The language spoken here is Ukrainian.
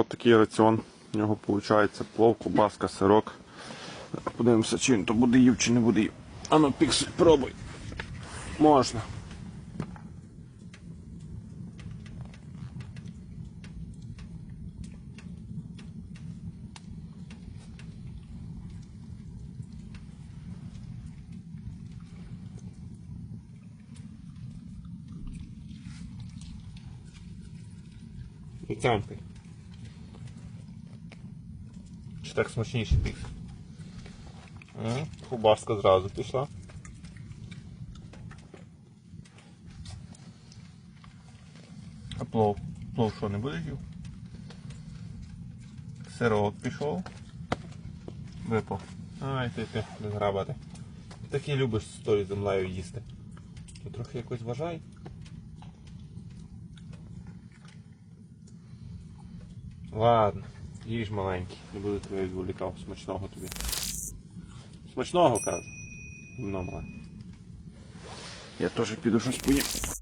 Ось такий раціон. У нього виходить плов, кубаска, сирок. Подивимося, чи він то буде їв, чи не буде їв. А ну піксель, пробуй. Можна. І. Чи так смачніше пік? Кубаска зразу пішла. А плов? Плов що не будеш їв? Сирок пішов. Випав. Ай, ти ти не грабати. Такі любиш з тою землею їсти. То трохи якось вважай. Ладно, їж маленький, не буду тебе відволікав. Смачного тобі. Смачного кажу. Ну, мале. Я теж піду щось поїм.